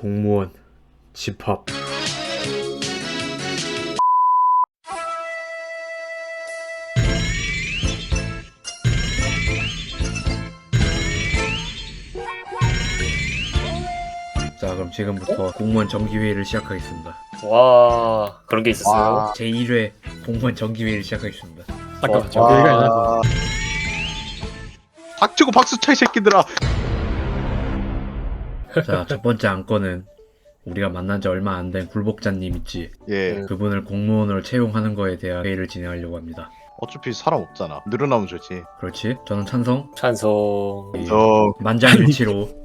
공무원 집합. 자 그럼 지금부터 공무원 정기회의를 시작하겠습니다. 와. 그런 게 있었어요. 제1회 공무원 정기회의를 시작하겠습니다. 잠깐만 어, 저기가 아니라 와. 닥치고 박수 쳐, 이 새끼들아. 자 첫 번째 안건은 우리가 만난 지 얼마 안 된 굴복자님 있지 예. 음. 그분을 공무원으로 채용하는 거에 대한 회의를 진행하려고 합니다 어차피 사람 없잖아. 늘어나면 좋지. 그렇지 저는 찬성 찬성. 이 저, 만장일치로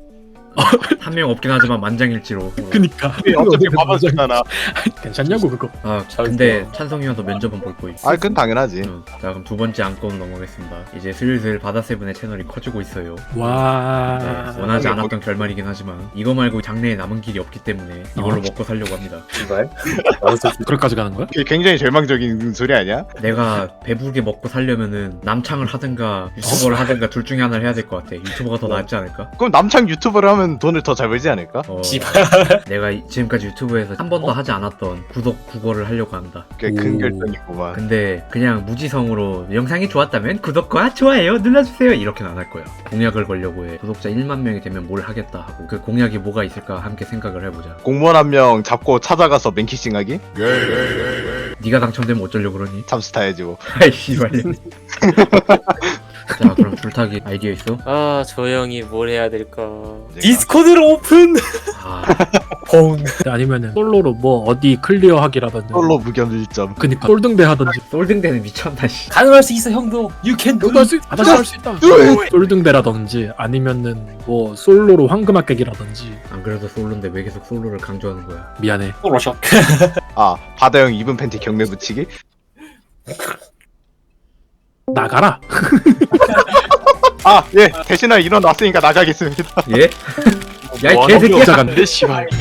한 명 없긴 하지만 만장일치로 그니까 어차피 밥았잖아. 괜찮냐고 그거 아. 근데 찬성이어도 면접은 볼 거임 아, 그건 당연하지. 응. 자 그럼 두 번째 안건 넘어가겠습니다 이제 슬슬 바다세븐의 채널이 커지고 있어요 와 네, 원하지 않았던 결말이긴 하지만 이거 말고 장래에 남은 길이 없기 때문에 이걸로 어. 먹고 살려고 합니다 제발. 나도 그럴까지 가는 거야? 이게 굉장히 절망적인 소리 아니야? 내가 배부르게 먹고 살려면은 남창을 하든가 유튜버를 하든가 둘 중에 하나를 해야 될 것 같아 유튜버가 더 낫지 않을까? 그럼 남창 유튜버를 하면 돈을 더 잘 벌지 않을까? 어, 씨발. 내가 이- 지금까지 유튜브에서 한 번도 하지 않았던 구독 국어를 하려고 합니다 꽤큰 오. 결정이구만. 근데 그냥 무지성으로 영상이 좋았다면 구독과 좋아요 눌러주세요 이렇게는 안 할 거야 공약을 걸려고 해 구독자 1만 명이 되면 뭘 하겠다 하고 그 공약이 뭐가 있을까 함께 생각을 해보자 공무원 한 명 잡고 찾아가서 맨키싱 하기? 네가 당첨되면 어쩌려고 그러니? 잠수 타야지 뭐. 아이 씨발 자 그럼 줄타기 아이디어 있어? 아, 저 형이 뭘 해야 될까? 디스코드를 오픈! 아 펑. 아니면은 솔로로 뭐 어디 클리어하기라든지 솔로 무겸 1점. 그니까 꼴등배 하든지 솔등대는 미쳤나 씨 가능할 수 있어, 형도. You can do. 할수 다시 할수 있다 꼴등배라든지 아니면은 뭐 솔로로 황금학 깨기라든지 안 그래도 솔로인데 왜 계속 솔로를 강조하는 거야 미안해 솔로샷. 아, 바다형 입은 팬티 경매 붙이기? 나가라 아, 예. 대신에 일어났으니까 나가겠습니다. 예? 야이 뭐 개새끼야 여자간데 씨발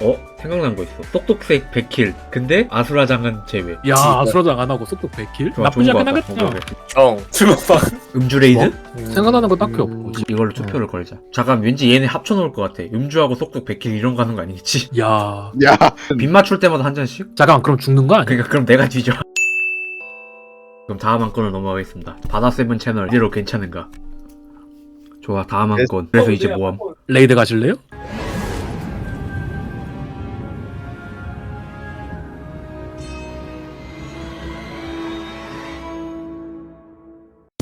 어? 생각난 거 있어 똑똑색 100킬 근데 아수라장은 제외 야 아수라장 안 하고 속도 100킬? 좋아, 나쁘지 좋은 않긴 거 같다. 하겠다 형. 출먹방. 음주 레이드? 음. 생각나는 거 딱히 없고 이걸로 투표를 걸자 잠깐 왠지 얘네 합쳐놓을 것 같아 음주하고 속독 100킬 이런 거 하는 거 아니겠지? 야 야, 빗 맞출 때마다 한 잔씩? 잠깐만 그럼 죽는 거 아니야? 그러니까 그럼 내가 뒤져 그럼 다음 한 건을 넘어가겠습니다 바다세븐 채널 이대로 괜찮은가? 좋아 다음 한 건 그래서 이제 뭐함? 레이드 가실래요?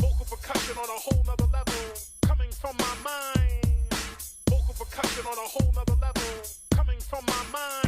Vocal percussion on a whole nother level, coming from my mind. Vocal percussion on a whole nother level, coming from my mind.